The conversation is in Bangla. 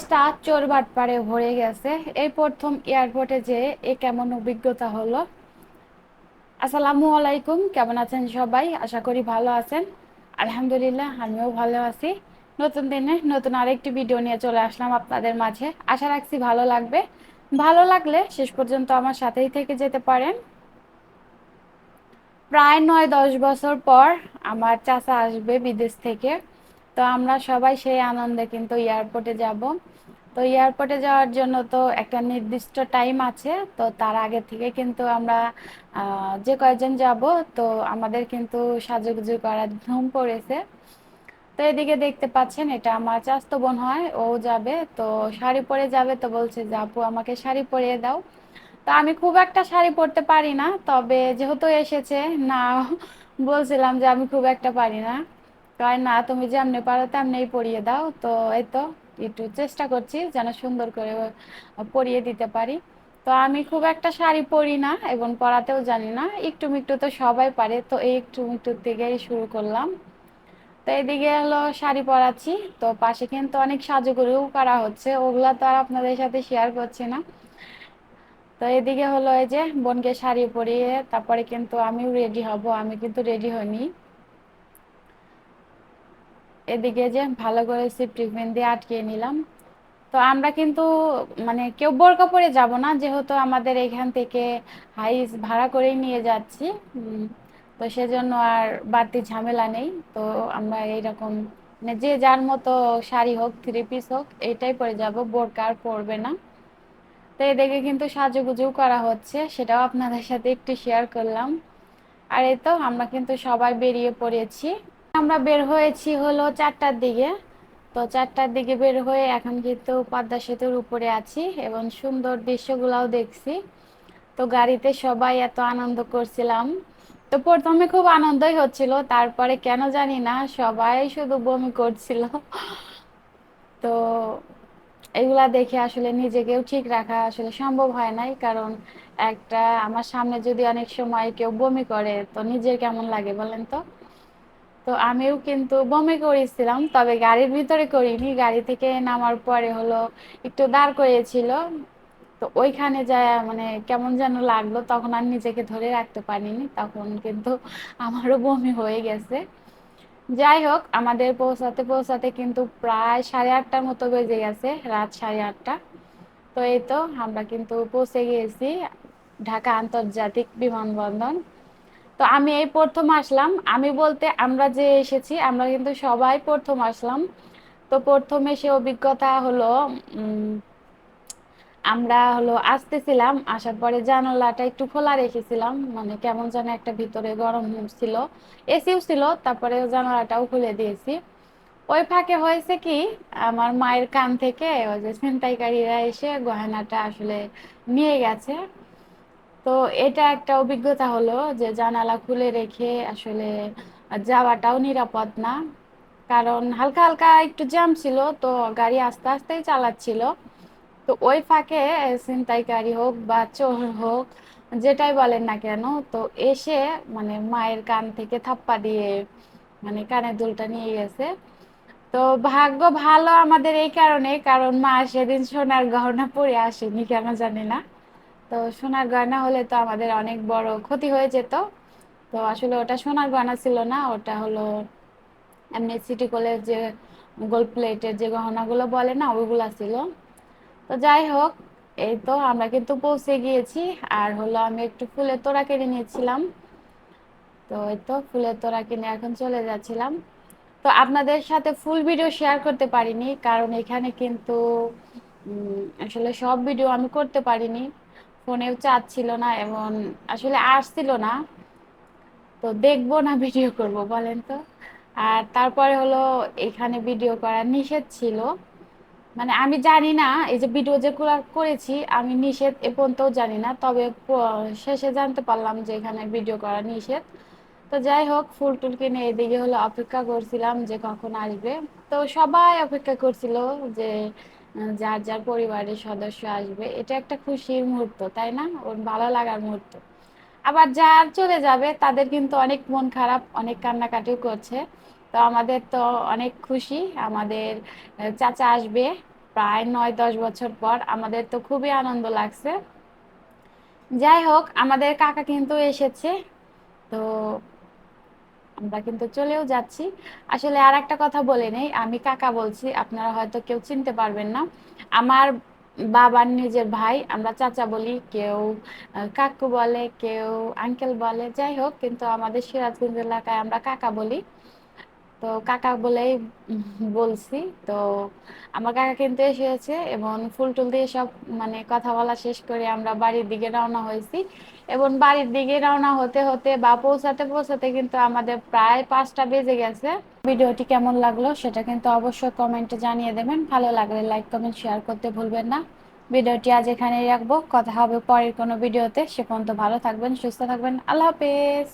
দেশটা চোর বাটপারে ভরে গেছে। এই প্রথম এয়ারপোর্টে যে এ কেমন অভিজ্ঞতা হলো। আসসালামু আলাইকুম, কেমন আছেন সবাই? আশা করি ভালো আছেন। আলহামদুলিল্লাহ, আমিও ভালো আছি। নতুন দিনে নতুন আরেকটি ভিডিও নিয়ে চলে আসলাম আপনাদের মাঝে। আশা রাখছি ভালো লাগবে। ভালো লাগলে শেষ পর্যন্ত আমার সাথেই থেকে যেতে পারেন। প্রায় নয়, দশ বছর পর আমার চাচা আসবে বিদেশ থেকে। তো আমরা সবাই সেই আনন্দে কিন্তু এয়ারপোর্টে যাব। তো এয়ারপোর্টে যাওয়ার জন্য তো একটা নির্দিষ্ট টাইম আছে, তো তার আগে থেকে কিন্তু আমরা যে কয়েকজন যাব, তো আমাদের কিন্তু সাজুগুজু করার ধুম পড়েছে। তো এদিকে দেখতে পাচ্ছেন, এটা আমার চাস্তো বোন হয়, ও যাবে, তো শাড়ি পরে যাবে, তো বলছে যে, আপু, আমাকে শাড়ি পরিয়ে দাও। তা আমি খুব একটা শাড়ি পরতে পারি না, তবে যেহেতু এসেছে, না, বলছিলাম যে, আমি খুব একটা পারি না। কয়, না, তুমি যেমনি পারো তেমনি পরিয়ে দাও। তো এই তো একটু চেষ্টা করছি যেন সুন্দর করে পরিয়ে দিতে পারি। তো আমি খুব একটা শাড়ি পরি না এবং পরাতেও জানি না, একটু মিটু তো সবাই পারে। তো এই একটু মিটুর থেকেই শুরু করলাম। তো এদিকে হলো শাড়ি পরাচ্ছি, তো পাশে কিন্তু অনেক সাজুগুজুও করা হচ্ছে, ওগুলা তো আর আপনাদের সাথে শেয়ার করছি না। তো এদিকে হলো এই যে বোনকে শাড়ি পরিয়ে তারপরে কিন্তু আমিও রেডি হব, আমি কিন্তু রেডি হইনি। এদিকে যে ভালো করে টিফিন দিয়ে আটকিয়ে নিলাম। তো আমরা কিন্তু মানে কেউ বোরকা পরে যাব না, যেহেতু আমাদের এখান থেকে হাইস ভাড়া করেই নিয়ে যাচ্ছি। তো সেজন্য আর বাড়তি ঝামেলা নেই। তো আমরা এইরকম মানে যে যার মতো শাড়ি হোক থ্রি পিস হোক এইটাই পরে যাব। বোরকা আর পরবে না। তো এদিকে কিন্তু সাজুগুজু করা হচ্ছে, সেটাও আপনাদের সাথে একটু শেয়ার করলাম। আর এই তো, আমরা কিন্তু সবাই বেরিয়ে পড়েছি। আমরা বের হয়েছি হলো চারটার দিকে। তো চারটার দিকে বের হয়ে এখন কিন্তু পদ্মা সেতুর উপরে আছি এবং সুন্দর দৃশ্যগুলাও দেখছি। তো গাড়িতে সবাই এত আনন্দ করছিলাম। তো প্রথমে খুব আনন্দই হচ্ছিল, তারপরে কেন জানি না, সবাই শুধু বমি করছিল। তো এগুলা দেখে আসলে নিজেকেও ঠিক রাখা আসলে সম্ভব হয় নাই, কারণ একটা আমার সামনে যদি অনেক সময় কেউ বমি করে, তো নিজের কেমন লাগে বলেন তো? তো আমিও কিন্তু বমি করেছিলাম, তবে গাড়ির ভিতরে করিনি। গাড়ি থেকে নামার পরে হলো একটু দাঁড় করিয়েছিল। তো ওইখানে যায় মানে কেমন যেন লাগল, তখন আর নিজেকে ধরে রাখতে পারিনি। তখন কিন্তু আমারও বমি হয়ে গেছে। যাই হোক, আমাদের পৌঁছাতে পৌঁছাতে কিন্তু প্রায় সাড়ে আটটার মতো বেজে গেছে, রাত সাড়ে আটটা। তো এই তো, আমরা কিন্তু পৌঁছে গিয়েছি ঢাকা আন্তর্জাতিক বিমানবন্দর। তো আমি এই প্রথম আসলাম। আমি বলতে আমরা যে এসেছি, আমরা কিন্তু সবাই প্রথম আসলাম। তো প্রথমে সে অভিজ্ঞতা হলো আমরা হলো আসতেছিলাম, আসার পরে জানালাটা একটু খোলা রেখেছিলাম মানে কেমন যেন একটা ভিতরে গরম ছিল, এসিও ছিল, তারপরে জানালাটাও খুলে দিয়েছি। ওই ফাঁকে হয়েছে কি, আমার মায়ের কান থেকে ওই যে ছিনতাইকারীরা এসে গয়নাটা আসলে নিয়ে গেছে। তো এটা একটা অভিজ্ঞতা হলো যে জানালা খুলে রেখে আসলে যাওয়াটাও নিরাপদ না। কারণ হালকা হালকা একটু জ্যাম ছিল, তো গাড়ি আস্তে আস্তেই চালাচ্ছিল। তো ওই ফাঁকে ছিনতাইকারী হোক বা চোর হোক, যেটাই বলেন না কেন, তো এসে মানে মায়ের কান থেকে থাপ্পা দিয়ে মানে কানের দুলটা নিয়ে গেছে। তো ভাগ্য ভালো আমাদের এই কারণে, কারণ মা সেদিন সোনার গহনা পরে আসেনি কেন জানি না। তো সোনার গয়না হলে তো আমাদের অনেক বড় ক্ষতি হয়ে যেত। তো আসলে ওটা সোনার গয়না ছিল না, ওটা হলো এমনি সিটি কলের যে গোল্ড প্লেটের যে গহনাগুলো বলে না ওইগুলা ছিল। তো যাই হোক, এই তো আমরা কিন্তু পৌঁছে গিয়েছি। আর হলো আমি একটু ফুলের তোড়া কিনে নিয়েছিলাম। তো এই তো ফুলের তোড়া কিনে এখন চলে যাচ্ছিলাম। তো আপনাদের সাথে ফুল ভিডিও শেয়ার করতে পারিনি, কারণ এখানে কিন্তু আসলে সব ভিডিও আমি করতে পারিনি। ফোনেও চার্জ ছিল না এবং আসলে আসছিল না। তো দেখব না ভিডিও করব, বলেন তো। আর তারপরে হলো এখানে ভিডিও করা নিষেধ ছিল। মানে আমি জানি না, এই যে ভিডিও যেগুলো করেছি, আমি নিষেধ এ পর্যন্তও জানি না। তবে শেষে জানতে পারলাম যে এখানে ভিডিও করা নিষেধ। তো যাই হোক, ফুল টুল কিনে এদিকে হলো অপেক্ষা করছিলাম যে কখন আসবে। তো সবাই অপেক্ষা করছিল যে যার যার পরিবারের সদস্য আসবে, এটা একটা খুশির মুহূর্ত, তাই না? ওর ভালো লাগার মুহূর্ত। আবার যার চলে যাবে, তাদের কিন্তু অনেক মন খারাপ, অনেক কান্নাকাটিও করছে। তো আমাদের তো অনেক খুশি, আমাদের চাচা আসবে প্রায় নয়, দশ বছর পর। আমাদের তো খুবই আনন্দ লাগছে। যাই হোক, আমাদের কাকা কিন্তু এসেছে। তো আমরা কিন্তু চলেও যাচ্ছি। আসলে আর একটা কথা বলে নেই, আমি কাকা বলছি, আপনারা হয়তো কেউ চিনতে পারবেন না। আমার বাবার নিজের ভাই, আমরা চাচা বলি, কেউ কাকু বলে, কেউ, আঙ্কেল বলে, যাই হোক, কিন্তু আমাদের সিরাজগঞ্জ এলাকায় আমরা কাকা বলি। তো কাকা বলেই বলছি। তো আমার কাকা কিন্তু এসেছে এবং ফুল টুল দিয়ে সব মানে কথা বলা শেষ করে আমরা বাড়ির দিকে রওনা হয়েছি। এবং বাড়ির দিকে রওনা হতে হতে বা পৌঁছাতে পৌঁছাতে কিন্তু আমাদের প্রায় পাঁচটা বেজে গেছে। ভিডিওটি কেমন লাগল সেটা কিন্তু অবশ্যই কমেন্টে জানিয়ে দেবেন। ভালো লাগলে লাইক, কমেন্ট, শেয়ার করতে ভুলবেন না। ভিডিওটি আজ এখানেই রাখব। কথা হবে পরের কোনো ভিডিওতে। সে পর্যন্ত ভালো থাকবেন, সুস্থ থাকবেন। আল্লাহ হাফেজ।